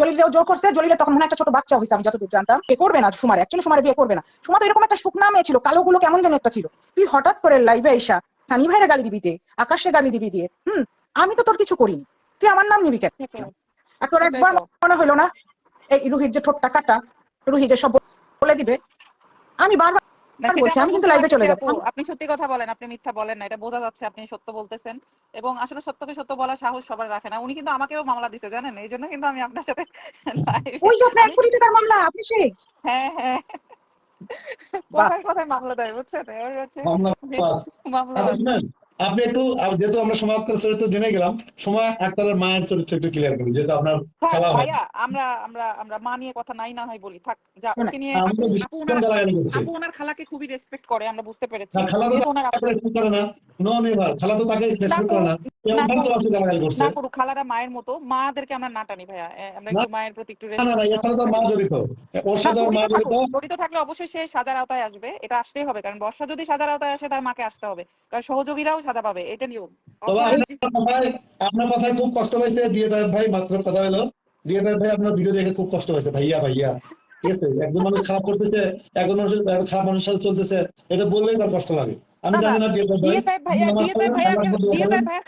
জলিল জোর করছে জলিলের তখন মনে একটা ছোট বাচ্চা হয়েছে আমি যতদূর জানতাম। বিয়ে করবে না সুমার অ্যাকচুয়ালি সুমার বিয়ে করবে না। সুমা তো এরকম একটা শুকনা মেয়ে ছিল কালো গুলো কেমন জানি একটা ছিল। তুই হঠাৎ করে লাইভে আইসা সানি ভাইরা গালি দিবি দিয়ে আকাশে গালি দিবি দিয়ে হুম আমি তো তোর কিছু করিনি। তুই আমার নাম নিবি কেন? আর তোর একবার মনে হইল না এই রুহির যে ঠোঁটটা কাটা রুহি যে সব বলে দিবে আমি বারবার আপনি সত্যি কথা বলেন আপনি মিথ্যা বলেন না এটা বোঝা যাচ্ছে আপনি সত্য বলতেছেন। এবং আসলে সত্যকে সত্য বলার সাহস সবার রাখে না। উনি কিন্তু আমাকেও মামলা দিতে জানেন? এই জন্য কিন্তু আমি আপনার সাথে ওই আপনার কোটি টাকার মামলা আপনি সেই? হ্যাঁ হ্যাঁ। কথায় কথায় মামলা দেয় বুঝছেন? হচ্ছে মামলা আপনি একটু যেহেতু আমরা আক্তার চরিত্র জেনে গেলাম সময় আক্তারের মায়ের চরিত্র একটু ক্লিয়ার করুন যেহেতু আপনার খেলা হয়। ভাইয়া আমরা আমরা আমরা মা নিয়ে কথা নাই না হয় বলি। থাক যা ওকে নিয়ে আপু- ওনার খালাকে খুবই রেসপেক্ট করে আমরা বুঝতে পেরেছি। খালা তো তাকে রেসপেক্ট করে না। নো নেভার খালা তো তাকে রেসপেক্ট করে না। না, করুক খালারা মায়ের মতো। মাদেরকে আমরা না টানি ভাইয়া। আমরা একটু মায়ের প্রতি একটু জড়িত। থাকলে অবশ্যই সে সাজার আওতায় আসবে। এটা আসতেই হবে। কারণ বর্ষা যদি সাজার আওতায় আসে তার মাকে আসতে হবে। কারণ সহযোগীরাও সাজা পাবে। এটা নিয়ম। আপনার কথায় খুব কষ্ট হয়েছে। বিয়েদার ভাই মাত্র কথা হলো। বিয়েদার ভাই আপনার ভিডিও দেখে খুব কষ্ট হয়েছে। ভাইয়া ভাইয়া। ঠিক আছে? একজন মানুষ খারাপ করতেছে একজন মানুষ খারাপ মানুষের চলতেছে। এটা বললেই তার কষ্ট লাগে। আমি জানি না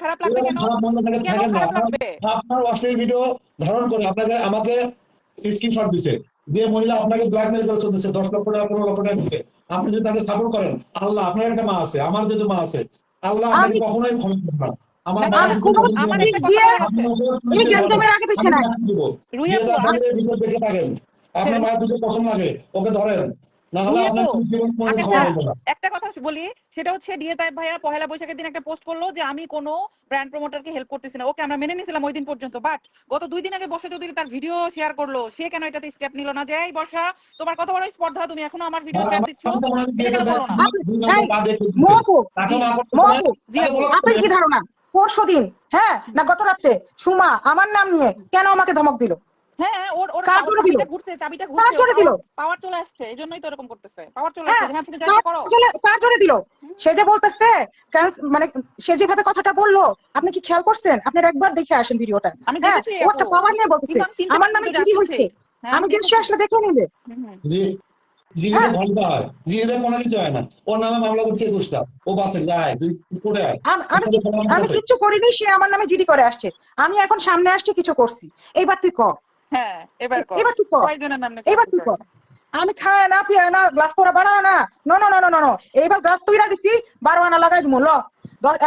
খারাপ লাগবে কেন? খারাপ মন থেকে কেন না আপনার- লাগবে? আপনার অশ্লীল ভিডিও ধারণ করে আপনাকে আমাকে স্ক্রিনশট দিছে। যে মহিলা আপনাকে ব্ল্যাকমেল করে চলতেছে দশ লক্ষ টাকা পনেরো লক্ষ টাকা দিচ্ছে আপনি যদি তাকে সাপোর্ট করেন আল্লাহ আপনার একটা মা আছে আমার যেহেতু মা আছে আল্লাহ আপনাকে কখনোই ক্ষমা করবে না। আমার যদি একটা কথা আছে। এই আগে দেখে থাকেন। আপনার মায়ের দুটো পছন্দ লাগে ওকে ধরেন। না হলে আপনার ক্ষমা একটা- করবে না। একটা কথা বলি সেটা হচ্ছে ডিএ তাইব ভাইয়া পহেলা বৈশাখের দিন একটা পোস্ট করল যে আমি কোনো ব্র্যান্ড প্রমোটারকে হেল্প করতেছি না। ওকে আমরা মেনে নিয়েছিলাম ওই দিন পর্যন্ত বাট গত দুই দিন আগে বর্ষা চৌধুরী তার ভিডিও শেয়ার করল। সে কেন এটাতে স্টেপ নিল না? যে এই বর্ষা তোমার কত বড় স্পর্ধা তুমি এখনও আমার ভিডিও আমার দিচ্ছ? আপনার কি ধারণা? পরশু দিন হ্যাঁ না গত রাত্রে সুমা আমার নাম নিয়ে কেন আমাকে ধমক দিল? হ্যাঁ ওর ওর কার করে চাবিটা ঘুরছে চাবিটা ঘুরছে করে দিল? পাওয়ার চলে আসছে এই জন্যই তো এরকম করতেছে। পাওয়ার চলে হ্যাঁ, আসছে হ্যাঁ তুমি যা ইচ্ছা করো। কার দিল? সে যে বলতেছে মানে সে যেভাবে কথাটা বলল আপনি কি খেয়াল করছেন? আপনার একবার দেখে আসেন ভিডিওটা। আমি হ্যাঁ দেখেছি ও একটা পাওয়ার নিয়ে বলতেছে। আমার নামে সেই। হ্যাঁ, আমি দেশে আসলে দেখে নিবে? হুম, হুম। জিনিসের ঘণ্টা জিনিসের কোনো কিছু হয় না ওর নামে মামলা করছে একুশটা। ও বাসে যায় করে আমি কি- আমি করবে। করিনি সে আমার নামে জিডি করে আসছে। আমি এখন সামনে আসছি কিছু করছি। এইবার তুই কর হ্যাঁ এবার এবার তুই কর। নাম এবার তুই কর। আমি খায় না পিয়া না গ্লাস তোরা বাড়া না। No no no no no এইবার গ্লাস তুই না দিছি বারো আনা লাগাই দিমু ল।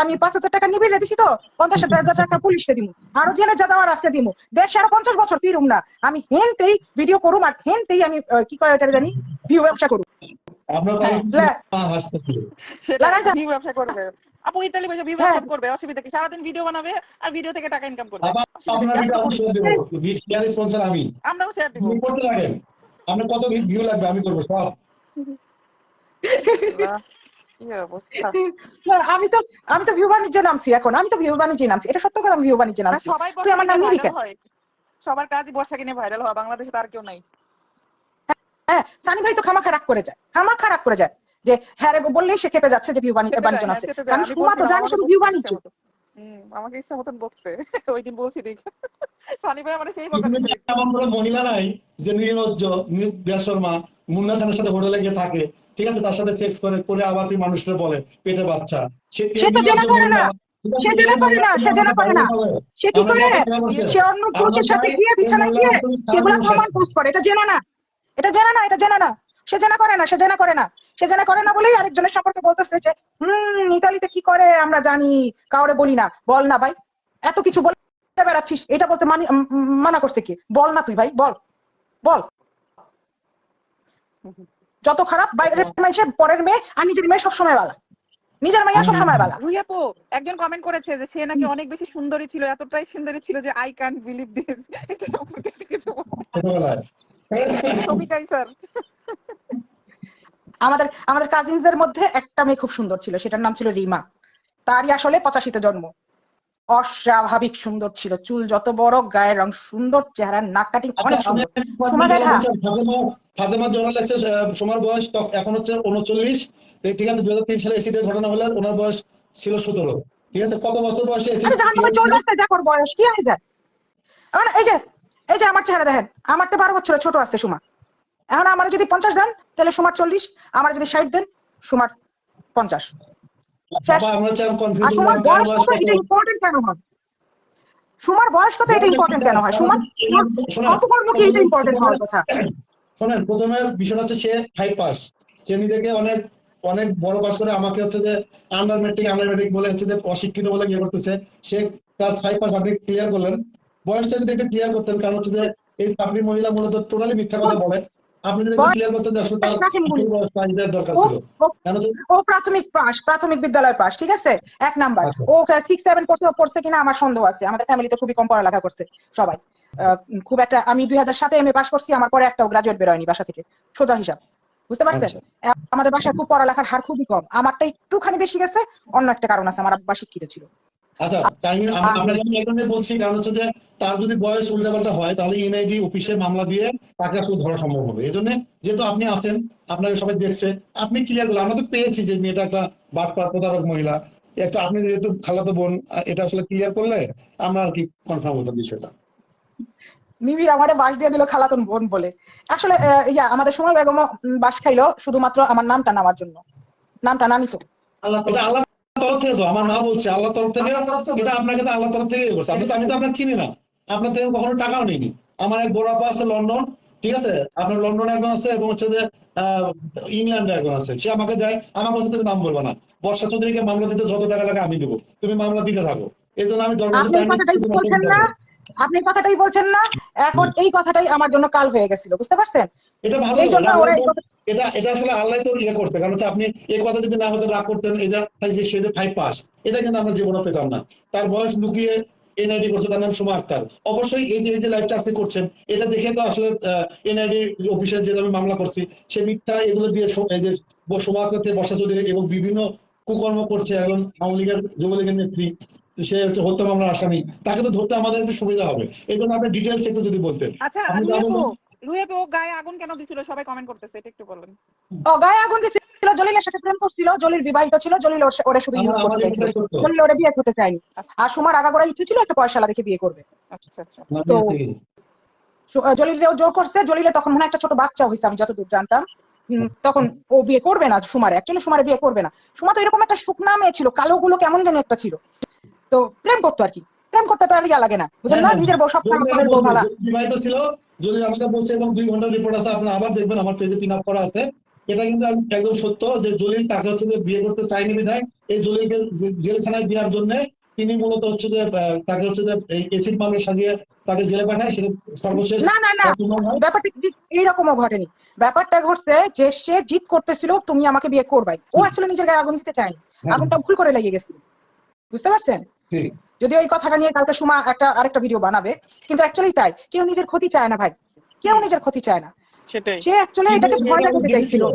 আমি পাঁচ হাজার টাকা নিবি দিছি তো পঞ্চাশ হাজার টাকা পুলিশকে দিমু। আরও জেনে যা দেওয়ার আছে দিমু। দেড়শো আরও পঞ্চাশ বছর পিরুম না। আমি হেনতেই ভিডিও করুম আর হেনতেই আমি কি করে এটা জানি? ভিউ ব্যবসা করুম। আপনার হ্যাঁ, যা। ভিউ ব্যবসা করবে। আপু ইতালি বসে ভিউ হ্যাঁ। করবে অসুবিধা কি? সারাদিন ভিডিও বানাবে আর ভিডিও থেকে টাকা ইনকাম করবে? ভিডিও আমি। আমরাও শেয়ার দিব। করতে লাগেন আপনার কত ভিউ লাগবে আমি করব সব। আমি তো আমি তো ভিউ বাণিজ্যে নামছি এখন। আমি তো ভিউ বাণিজ্যে নামছি। এটা সত্য কথা আমি ভিউ বাণিজ্যে না, নামছি। সবাই তুই আমার নাম নিবি হয়। সবার কাজই বর্ষাকে নিয়ে ভাইরাল হওয়া। বাংলাদেশে তার কেউ নাই। হ্যাঁ সানি ভাই তো খামা খারাপ করে যায়। খামা খারাপ করে যায়। যে হ্যাঁ রে বললেই সে খেপে যাচ্ছে যে ভিউ বাণিজ্য আছে কারণ আমি সুমা তো জানে আমাকে শুধু বকছে ভিউ ইচ্ছা বাণিজ্য আমাকে ইচ্ছা মতন বকছে। ওই দিন বলছি দেখ। সানি ভাই আমার সেই বকা মহিলা নাই যে নির্লজ্জ নির্ব্যাস শর্মা মুন্না খানের সাথে হোটেলে গিয়ে থাকে ঠিক আছে? তার সাথে সেক্স করে করে আবার তুই মানুষকে বলে পেটে বাচ্চা। সে সে তো করে না। সে জেনা না, সে জেনা না। সে কি করে? সে অন্য পুরুষের সাথে গিয়ে বিছানায় গিয়ে সেগুলো প্রমাণ পোস্ট করে। এটা জেনা না। এটা জানা না এটা জেনা না। সে জেনা করে না সে জেনা করে না সে জেনা করে না বলেই আরেকজনের সম্পর্কে বলতেছে যে হুম ইতালিতে কি করে আমরা জানি কাউরে বলি না বল না ভাই এত কিছু বলে বেড়াচ্ছিস এটা বলতে মানি মানা করছে কি? বল না তুই ভাই বল বল। যত খারাপ বাইরের মেয়ে পরের মেয়ে আর নিজের মেয়ে সবসময় বালা। নিজের মেয়ে সবসময় বালা। রুই আপু একজন কমেন্ট করেছে যে সে নাকি অনেক বেশি সুন্দরী ছিল এতটাই সুন্দরী ছিল যে আই ক্যান বিলিভ দিস এটা সম্পর্কে কিছু স্যার। আমাদের আমাদের কাজিনদের মধ্যে একটা মেয়ে খুব সুন্দর ছিল সেটার নাম ছিল রিমা। তারই আসলে পঁচাশিতে জন্ম। অস্বাভাবিক সুন্দর ছিল চুল যত বড় গায়ের রং সুন্দর চেহারা নাক কাটিং অনেক সুন্দর। ফাতেমা জোনাল এসে সমর বয়স এখন হচ্ছে উনচল্লিশ। ঠিক আছে দুই হাজার তিন সালে এসিডের ঘটনা হলে ওনার বয়স ছিল সতেরো। ঠিক আছে কত বছর বয়সে বয়স কি হয়ে যায় আমার এই যে এই যে আমার চেহারা দেখেন আমার তো বারো বছরের ছোট আছে সুমা। এখন আমার যদি পঞ্চাশ দেন তাহলে সুমার চল্লিশ আমার যদি ষাট দেন সুমার পঞ্চাশ। শেষ। বাবা আমরা চাই আর কনফিউজ তোমার বয়স এটা ইম্পর্টেন্ট কেন হয়? সুমার বয়স কত এটা ইম্পর্টেন্ট কেন হয়? সুমার কত কর্মকে এটা ইম্পর্টেন্ট হওয়ার কথা? শোনেন প্রথমে বিষয়টা হচ্ছে সে ফাইভ পাস সে নিজেকে অনেক অনেক বড় পাস করে আমাকে হচ্ছে যে আন্ডার মেট্রিক আন্ডার মেট্রিক বলে হচ্ছে যে অশিক্ষিত বলে ইয়ে করতেছে। সে ক্লাস ফাইভ পাস আপনি ক্লিয়ার করলেন। বয়সটা যদি একটু ক্লিয়ার করতেন কারণ হচ্ছে যে এই চাকরি মহিলা মূলত টোটালি মিথ্যা কথা বলে। আপনি ক্লিয়ার করতেন আসলে তার কাকে বলি? বয়স পাঁচ দরকার ছিল। ও- কেন তো ও প্রাথমিক পাস প্রাথমিক বিদ্যালয় পাস ঠিক আছে? এক নাম্বার। আচ্ছা। ও সিক্স সেভেন পড়তে পড়তে কিনা আমার সন্দেহ আছে। আমাদের ফ্যামিলিতে খুবই কম পড়ালেখা করছে সবাই। খুব একটা আমি দুই হাজার সাতে এম এ পাস করছি আমার পরে একটাও গ্রাজুয়েট বেরোয়নি বাসা থেকে সোজা হিসাব। বুঝতে পারছেন? আচ্ছা। আমাদের বাসায় খুব পড়ালেখার হার খুবই কম। আমারটা একটুখানি বেশি গেছে অন্য একটা কারণ আছে আমার আব্বা শিক্ষিত ছিল। আচ্ছা তাই আমি আর- আপনাকে এই জন্যই বলছি কারণ হচ্ছে যে তার যদি বয়স উল্টাপাল্টা হয় তাহলে এনআইডি অফিসে মামলা দিয়ে তাকে আসলে ধরা সম্ভব হবে। এই জন্য যেহেতু আপনি আছেন আপনাকে সবাই দেখছে আপনি ক্লিয়ার করলেন আমরা তো পেয়েছি যে মেয়েটা একটা বাটপার প্রতারক মহিলা। একটা আপনি যেহেতু খালাতো বোন এটা আসলে ক্লিয়ার করলে আমরা আর কি কনফার্ম হতাম বিষয়টা। আমারে বাস দিয়ে দিল খালাতন বোন বলে। আসলে ইয়া আমাদের সময় বেগম বাস খাইলো শুধুমাত্র আমার নামটা নেওয়ার জন্য। নামটা না নিত আল্লাহ তরফ থেকে তো আমার মা বলছে আল্লাহ তরফ থেকে। এটা আপনাকে তো আল্লাহ তরফ থেকে করছে আপনি আমি তো আপনাকে চিনি না। আপনার থেকে কখনো টাকাও নেইনি। আমার এক বড় আপা আছে লন্ডন ঠিক আছে? আপনার লন্ডনে একজন আছে এবং হচ্ছে যে ইংল্যান্ডে একজন আছে। সে আমাকে দেয়। আমার নাম বলব না। বর্ষা চৌধুরীকে মামলা দিতে যত টাকা লাগে আমি দেবো। তুমি মামলা দিতে থাকো। এই জন্য আমি আপনি কথাটাই বলছেন না। আপনি এই কথাটাই বলছেন না। এখন এই কথাটাই আমার জন্য কাল হয়ে গেছিল বুঝতে পারছেন? এটা ভালো এটা- এটা আসলে আল্লাহ তো ইয়ে করছে। কারণ হচ্ছে আপনি এই কথা যদি না হতে রাগ করতেন এটা যে সে যে ফাইভ পাস এটা কিন্তু আমরা জীবনে পেতাম না। তার বয়স লুকিয়ে এনআইডি করছে তার নাম সুমা আক্তার। অবশ্যই এই যে লাইভটা আপনি করছেন এটা দেখে তো আসলে এনআইডি অফিসের যে আমি মামলা করছি সে মিথ্যা এগুলো দিয়ে সুমা আক্তার থেকে বর্ষা চৌধুরী এবং বিভিন্ন কুকর্ম করছে এখন আওয়ামী লীগের যুবলীগের নেত্রী সে হচ্ছে হত্যা মামলার আসামি। তাকে তো ধরতে আমাদের একটু সুবিধা হবে। এই জন্য আপনি ডিটেলস একটু যদি বলতেন। আচ্ছা রুয়েপু ও গায়ে আগুন কেন দিছিল? সবাই কমেন্ট করতেছে এটা একটু বলেন। ও গায়ে আগুন দিছিল জলিলের সাথে প্রেম করছিল জলিল বিবাহিত ছিল জলিল ওরে শুধু ইউজ করতে চাইছিল। জলিল ওরে বিয়ে করতে চায়নি। আর সুমার আগাগোড়া ইচ্ছে ছিল একটা পয়সা রেখে বিয়ে করবে। আচ্ছা আচ্ছা। তো- জলিলেও জোর করছে জলিলের তখন মনে হয় একটা ছোট বাচ্চা হয়েছে আমি যতদূর জানতাম। তখন ও বিয়ে করবে না সুমারে। অ্যাকচুয়ালি সুমারে বিয়ে করবে না। সুমা তো এরকম একটা শুকনা মেয়ে ছিল কালো গুলো কেমন জানি একটা ছিল। তো প্রেম করতো আর কি। প্রেম করতে তো আর ইয়া লাগে না। বুঝলেন না? হ্যাঁ, নিজের বউ সব বিবাহিত ছিল যদি আমাকে বলছে এবং দুই ঘণ্টার রিপোর্ট আছে আপনারা আবার দেখবেন আমার পেজে পিন আপ করা আছে। এটা কিন্তু একদম সত্য যে জলিল তাকে হচ্ছে যে বিয়ে করতে চায়নি বিধায়। এই জলিলকে জেলখানায় দেওয়ার জন্য তিনি মূলত হচ্ছে যে তাকে হচ্ছে যে এই এসিড মামলা সাজিয়ে তাকে জেলে পাঠায়। সেটা সর্বশেষ না না না। ব্যাপারটা ঠিক এইরকমও ঘটেনি। ব্যাপারটা ঘটছে যে সে জিদ করতেছিল তুমি আমাকে বিয়ে করবাই। ও অ্যাকচুয়ালি নিজের গায়ে আগুন দিতে চায়নি। হ্যাঁ। আগুনটা ভুল করে লেগে গেছিল। বুঝতে পারছেন? ঠিক যদি ওই কথাটা নিয়ে কালকে সুমা একটা আরেকটা ভিডিও বানাবে কিন্তু অ্যাকচুয়ালি তাই। কেউ নিজের ক্ষতি চায় না ভাই। কেউ নিজের ক্ষতি চায় না। সে অ্যাকচুয়ালি এটাকে ভয় দেখাতে চাইছিল।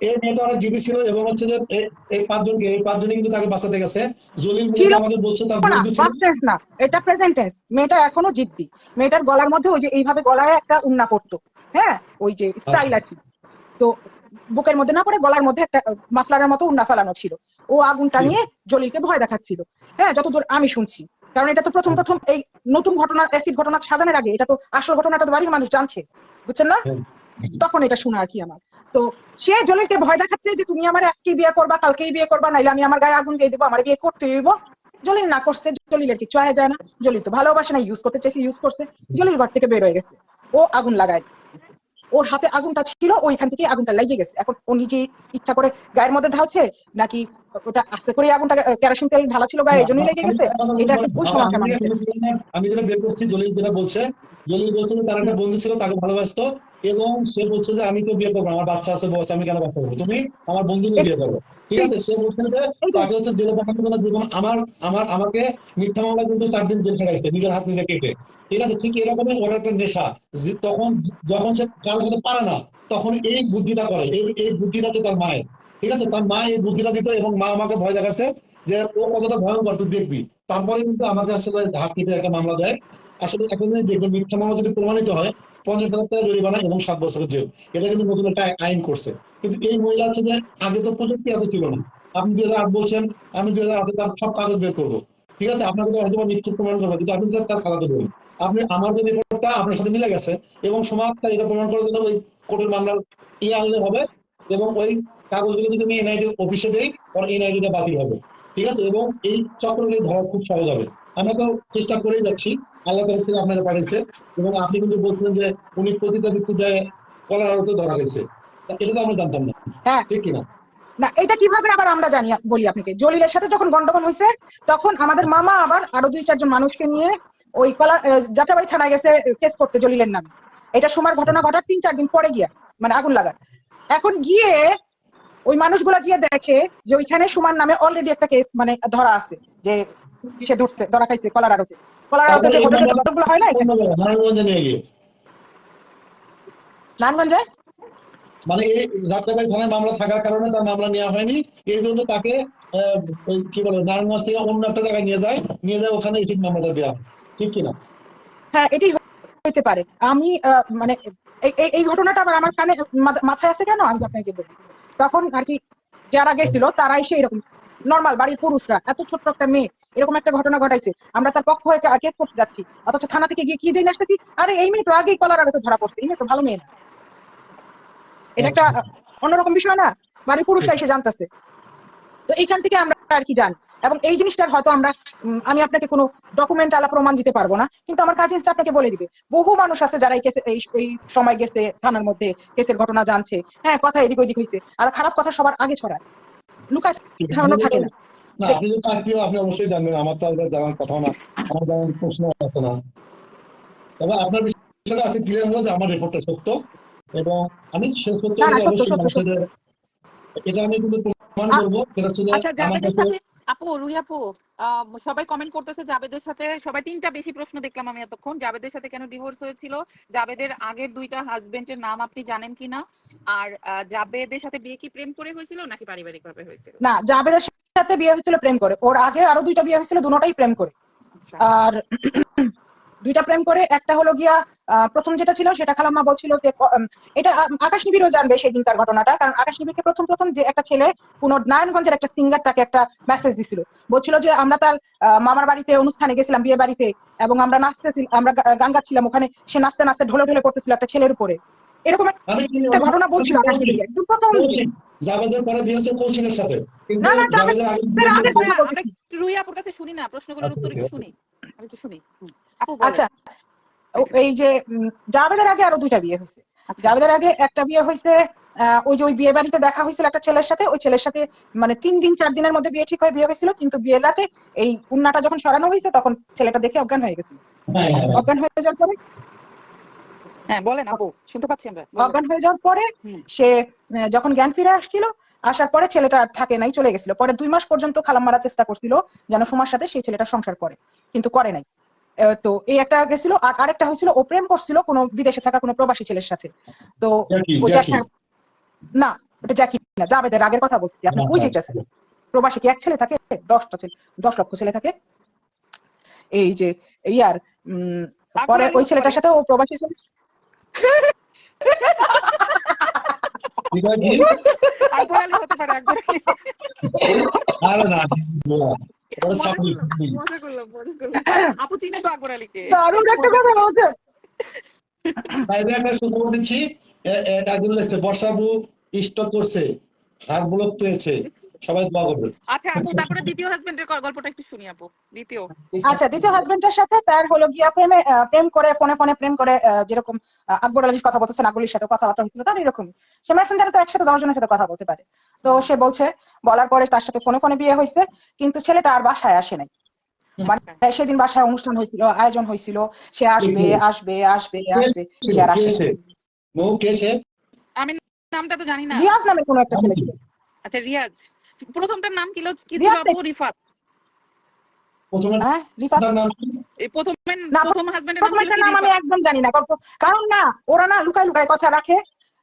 এই মেয়েটা অনেক জিদি ছিল এবং হচ্ছে যে এই- এই পাঁচজনকে এই পাঁচজনই কিন্তু তাকে বাঁচাতে গেছে। জলিল মূলত আমাদের বলছে তার না বন্ধু ছিল। না। এটা প্রেজেন্ট টেন্স মেয়েটা এখনও জিদ্দি। মেয়েটার গলার মধ্যে ওই যে এইভাবে গলায় একটা উন্না পড়তো। হ্যাঁ? ওই যে স্টাইল আর কি। তো বুকের মধ্যে না পড়ে গলার মধ্যে একটা মাফলারের মতো উন্না ফেলানো ছিল। ও আগুনটা নিয়ে জলিলকে ভয় দেখাচ্ছিল। হ্যাঁ যতদূর আমি শুনছি। কারণ এটা তো প্রথম প্রথম এই নতুন ঘটনা অ্যাসিড ঘটনা সাজানোর আগে এটা তো আসল ঘটনাটা তো বাড়ির মানুষ জানছে। বুঝছেন না। তখন এটা শোনা আর কি আমার। তো সে জলিলকে ভয় দেখাচ্ছে যে তুমি আমার আজকে বিয়ে করবা কালকেই বিয়ে করবা নাইলে আমি আমার গায়ে আগুন দিয়ে দেবো আমার বিয়ে করতে হইব। জলিল না করছে জলিলের কিছু আয় যায় না। জলিল তো ভালোবাসে না ইউজ করতে চাইছে ইউজ করছে। জলিল ঘর থেকে বের হয়ে গেছে। ও আগুন লাগায়। ওর হাতে আগুনটা ছিল ওইখান থেকে আগুনটা লেগে গেছে। এখন ও নিজে ইচ্ছা করে গায়ের মধ্যে ঢালছে নাকি ওটা আস্তে করে আগুনটা কেরোসিন তেল ঢালা ছিল গায়ে এজন্যই জন্যই লেগে গেছে? এটা একটা খুব সমস্যা আমি- আমি যেটা বের করছি জলিল যেটা বলছে জলিল বলছে যে তার একটা বন্ধু ছিল তাকে ভালোবাসতো। এবং সে বলছে যে, আমি তো বিয়ে করব, আমার বাচ্চা আছে বলছে আমি কেন বাচ্চা করব? তুমি আমার বন্ধুকে বিয়ে করব ঠিক আছে? সে বলছে যে, তাকে হচ্ছে জেলে পাঠানোর জন্য জীবন, আমার আমার, আমাকে মিথ্যা মামলা কিন্তু চার দিন জেল খাটাইছে, নিজের হাত নিজে কেটে। ঠিক আছে? ঠিক এরকমই ওর একটা নেশা। তখন, যখন সে কারোর সাথে পারে না, তখন এই বুদ্ধিটা করে, এই এই বুদ্ধিটা তো তার মায়ের। ঠিক আছে? তার মা এই বুদ্ধিটা দিত এবং মা আমাকে ভয় দেখাচ্ছে যে, ও কতটা ভয়ঙ্কর, তুই দেখবি। তারপরে কিন্তু আমাকে আসলে হাত কেটে একটা মামলা দেয়। আসলে এখন দেখবেন মিথ্যা মামলা যদি প্রমাণিত হয় পঞ্চাশ হাজার টাকা জরিমানা এবং সাত বছরের জেল। এটা কিন্তু নতুন একটা আইন করছে। কিন্তু এই মহিলা হচ্ছে যে আগে তো প্রযুক্তি এত ছিল না। আপনি দুই হাজার আট বলছেন, আমি দুই হাজার আটে তার সব কাগজ বের করব। ঠিক আছে? আপনাকে হয়তো মৃত্যু প্রমাণ করব কিন্তু আপনি তার খালাতে বলুন। আপনি, আমার যে রিপোর্ট রেকর্ডটা আপনার সাথে মিলে গেছে এবং সমাজ তার এটা প্রমাণ করার জন্য ওই কোর্টের মামলার ইয়ে আনলে হবে এবং ওই কাগজগুলো যদি আমি এনআইডি অফিসে দেই এনআইডিটা বাতিল হবে। ঠিক আছে? এবং এই চক্রকে ধরা খুব সহজ হবে। আমরা তো চেষ্টা করেই যাচ্ছি। আল্লাহ তরফ থেকে আপনাকে পাঠিয়েছে এবং আপনি কিন্তু বলছেন যে উনি প্রতিটা ব্যক্তিতে কলার আলোতে ধরা গেছে। এটা তো আমরা জানতাম না। হ্যাঁ। ঠিক কিনা? না এটা কীভাবে আবার আমরা জানি বলি আপনাকে? জলিলের সাথে যখন গন্ডগোল হয়েছে তখন আমাদের মামা আবার আরও দুই চারজন মানুষকে নিয়ে ওই কলা যাত্রাবাড়ি থানায় গেছে কেস করতে জলিলের নামে। এটা সুমার ঘটনা ঘটার তিন চার দিন পরে গিয়া মানে আগুন লাগার। এখন গিয়ে ওই মানুষগুলো গিয়ে দেখে যে ওইখানে সুমার নামে অলরেডি একটা কেস মানে ধরা আছে যে সে ধরতে ধরা খাইছে কলার আড়তে। কলার আড়তে যে ঘটনাগুলো হয় না নারায়ণগঞ্জে নিয়ে গিয়ে। নারায়ণগঞ্জে? মানে এই যাত্রাবাড়ি থানায় মামলা থাকার কারণে তার মামলা নেওয়া হয়নি। এই জন্য তাকে কি বলে নারায়ণগঞ্জ থেকে অন্য একটা জায়গায় নিয়ে যায় নিয়ে যায় ওখানে মামলাটা দেওয়া ঠিক কিনা? হ্যাঁ এটাই হতে পারে। আমি মানে এই- ঘটনাটা আবার আমার কানে মাথায় আছে কেন? আমি আপনাকে বলি। তখন আর কি যারা গেছিল তারা এসে এরকম নর্মাল বাড়ির পুরুষরা এত ছোট্ট একটা মেয়ে এরকম একটা ঘটনা ঘটাইছে। আমরা তার পক্ষ হয়ে কেস করতে যাচ্ছি। অথচ থানা থেকে গিয়ে কি দিয়ে আসতেছি? আরে এই মেয়ে তো আগেই কলার আগে ধরা পড়ছে। এই তো ভালো মেয়ে না। এটা একটা অন্যরকম বিষয় না? বাড়ির পুরুষরা এসে জানতেছে। তো এইখান থেকে আমরা আর কি জানি? এবং এই জিনিসটার হয়তো আমরা আমি আপনাকে কোনো ডকুমেন্ট আলা প্রমাণ দিতে পারব না। কিন্তু আমার কাজিনসটা আপনাকে বলে দিবে। বহু মানুষ আছে যারা এই কেসে- এই সময় গেছে থানার মধ্যে কেসের ঘটনা জানছে। হ্যাঁ কথা এদিক ওইদিক হইছে। আর খারাপ কথা সবার আগে ছড়ায়। লুকায় ধারণা থাকে না। না আপনি যদি আত্মীয় আপনি অবশ্যই জানবেন। আমার তো আর জানার কথা না। আমার জানার প্রশ্ন আছে না। তবে আপনার বিষয়টা আছে ক্লিয়ার হলো যে আমার রিপোর্টটা সত্য এবং আমি সে সত্য অবশ্যই মানুষের এটা আমি কিন্তু প্রমাণ করব। সেটা হচ্ছে আচ্ছা আমার জাবেদের কাছে আপু রুহি আপু সবাই কমেন্ট করতেছে জাবেদের সাথে। সবাই তিনটা বেশি প্রশ্ন দেখলাম আমি এতক্ষণ। জাবেদের সাথে কেন ডিভোর্স হয়েছিল? জাবেদের আগের দুইটা হাজবেন্ডের নাম আপনি জানেন কিনা? আর জাবেদের সাথে বিয়ে কি প্রেম করে হয়েছিল নাকি পারিবারিক ভাবে হয়েছিল? না জাবেদের সাথে বিয়ে হয়েছিল প্রেম করে। ওর আগে আরও দুইটা বিয়ে হয়েছিল দুটোটাই প্রেম করে। আচ্ছা। আর দুইটা প্রেম করে একটা হলো গিয়া প্রথম যেটা ছিল সেটা খালাম্মা বলছিল যে এটা আকাশ নিবিড়ও জানবে সেই দিনকার ঘটনাটা কারণ আকাশ নিবিড়কে প্রথম প্রথম যে একটা ছেলে কোন নারায়ণগঞ্জের একটা সিঙ্গার তাকে একটা মেসেজ দিছিল। বলছিল যে আমরা তার মামার বাড়িতে অনুষ্ঠানে গেছিলাম বিয়ে বাড়িতে এবং আমরা নাচতেছিলাম আমরা গান গাচ্ছিলাম ওখানে সে নাচতে নাচতে ঢোলে ঢোলে পড়তেছিল একটা ছেলের উপরে। এরকম একটা ঘটনা বলছিল আকাশ নিবিড় একদম প্রথম জাবেদের পরে বিয়ে হচ্ছে কৌশিকের সাথে। না, না, জাবেদের আগে আগে ভাইয়া, বলছি। আমরা একটু রুহি আপুর কাছে শুনি না প্রশ্নগুলোর উত্তর একটু শুনি। আমি একটু শুনি। আপু আচ্ছা এই যে জাবেদের আগে আরও দুইটা বিয়ে হয়েছে। আচ্ছা। জাবেদের আগে একটা বিয়ে হয়েছে আহ, ওই যে ওই বিয়ে বাড়িতে দেখা হয়েছিল একটা ছেলের সাথে ওই ছেলের সাথে মানে তিন দিন চার দিনের মধ্যে বিয়ে ঠিক হয়ে বিয়ে হয়েছিল কিন্তু বিয়ের রাতে এই উন্নাটা যখন সরানো হয়েছে তখন ছেলেটা দেখে অজ্ঞান হয়ে গেছিল। হ্যাঁ, হ্যাঁ, হ্যাঁ। অজ্ঞান হয়ে যাওয়ার পরে হ্যাঁ বলেন আপু শুনতে পাচ্ছি আমরা অজ্ঞান হয়ে যাওয়ার পরে সে যখন জ্ঞান ফিরে আসছিল আসার পরে ছেলেটা আর থাকে নাই চলে গেছিল। পরে দুই মাস পর্যন্ত খালাম মারার চেষ্টা করছিল যেন সুমার সাথে সেই ছেলেটা সংসার করে কিন্তু করে নাই। তো এই একটা গেছিল আর আরেকটা হয়েছিল ও প্রেম করছিল কোনো বিদেশে থাকা কোনো প্রবাসী ছেলের সাথে। তো না ওটা জ্যাকি না জাবেদের আগের কথা বলছি আপনি হ্যাঁ, ওই হ্যাঁ। প্রবাসী কি এক ছেলে থাকে? দশটা ছেলে দশ লক্ষ ছেলে থাকে। এই যে ইয়ার উম, পরে ওই ছেলেটার সাথে ও প্রবাসী হতে পারে আরে না। আপু চিনে তো আকবর আলীকে। দারুণ একটা কথা বলছে। বাইরে দিচ্ছি বর্ষাবু স্টক করছে হার্ট ব্লক পেয়েছে। সবাই দোয়া করবে। আচ্ছা আপু তারপরে দ্বিতীয় হাজবেন্ডের গল্পটা একটু শুনি আপু। দ্বিতীয়। আচ্ছা দ্বিতীয় হাজবেন্ডের সাথে তার হলো গিয়া প্রেমে প্রেম করে ফোনে ফোনে প্রেম করে যেরকম আকবর আলীর কথা বলতেছেন আকবরের সাথে কথাবার্তা হচ্ছিল তার এরকম সে মেসেঞ্জারে তো একসাথে দশ জনের সাথে কথা বলতে পারে। তো সে বলছে বলার পরে তার সাথে ফোনে ফোনে বিয়ে হয়েছে কিন্তু ছেলেটা আর বাসায় আসে নাই। মানে সেদিন বাসায় অনুষ্ঠান হয়েছিল আয়োজন হয়েছিল সে আসবে আসবে আসবে আসবে সে আর আসে আমি নামটা তো জানি না। রিয়াজ নামে কোনো একটা ছেলে আচ্ছা রিয়াজ। প্রথমটার নাম কি কি ছিল আপু রিফাত। প্রথমে হ্যাঁ রিফাত। নাম এই প্রথম হাজবেন্ডের নাম ছিল নাম আমি একদম জানি না। কারণ না ওরা না লুকায় লুকায় কথা রাখে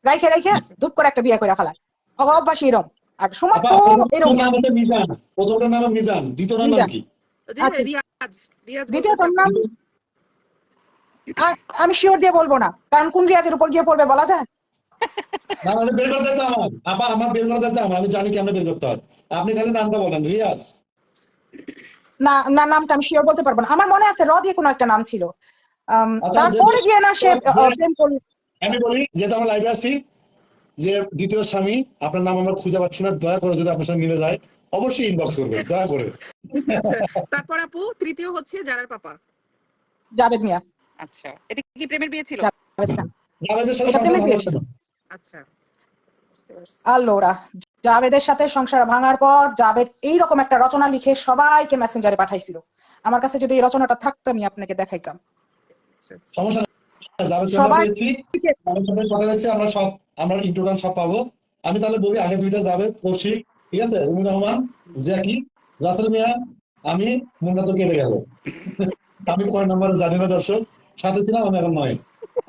রাইখে রাইখে ধূপ করে একটা বিয়ে করে ফেলায়। অভ্যাস এরম। আর সময় আপা তো এরকম নাম হচ্ছে মিজান। প্রথমটার নাম মিজান। দ্বিতীয়টার নাম কি? যে আচ্ছা। দ্বিতীয়টার নাম আমি শিওর দিয়ে বলব না। কারণ কোন রিয়াজের উপর গিয়ে পড়বে বলা যায়? না বের করে দিতে আমার আমার বের করে দিতে আমার আমি জানি কেমনে বের করতে হয়। আপনি খালি নামটা বলেন রিয়াজ। না না নামটা আমি শিওর বলতে পারব না। আমার মনে আছে র দিয়ে কোনো একটা নাম ছিল। আচ্ছা, তারপরে গিয়ে না সে প্রেম করল। আমি বলি যেহেতু আমরা লাইভে আছি যে দ্বিতীয় স্বামী আপনার নাম আমরা খুঁজে পাচ্ছি না। দয়া করে যদি আপনার সাথে মিলে যায় অবশ্যই ইনবক্স করবে দয়া করে। তারপর আপু তৃতীয় হচ্ছে জারার পাপা। জাভেদ মিয়া। আচ্ছা এটা কি প্রেমের বিয়ে ছিল? জাভেদের সাথে এটা আচ্ছা। আল্লোরা জাভেদের সাথে সংসার ভাঙার পর জাভেদ এইরকম একটা রচনা লিখে সবাইকে মেসেঞ্জারে পাঠাইছিল। আমার কাছে যদি এই রচনাটা থাকতো আমি আপনাকে দেখাইতাম। আচ্ছা, আচ্ছা। আমার সব আমরা ইন্ট্রোডান সব পাবো। আমি তাহলে বলি আগে দুইটা জাভেদ কৌশিক ঠিক আছে? রুমি রহমান জ্যাকি রাসেল মিয়া আমি মুন্না তো কেটে গেল। আমি কয় নাম্বার জানি না দর্শক? সাথে ছিলাম আমি এখন নয়।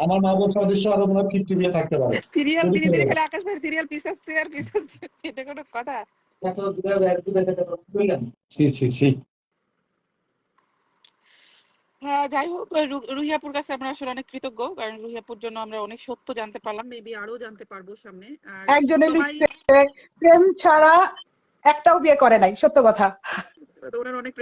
আমার মা বোন সদস্য আরও মনে হয় ফিফটি বিয়ে থাকতে পারে। সিরিয়াল ধীরে ধীরে। খালি আকাশ ভাই সিরিয়াল পিছাচ্ছে আর পিছাচ্ছে এটা কোনো কথা? হ্যাঁ যাই হোক রুহিয়াপুর কাছে আমরা আসলে অনেক কৃতজ্ঞ কারণ রুহিয়াপুর জন্য আমরা অনেক সত্য জানতে পারলাম মেবি আরও জানতে পারব সামনে। একজনে প্রেম ছাড়া একটাও বিয়ে করে নাই। সত্য কথা। ওনার অনেক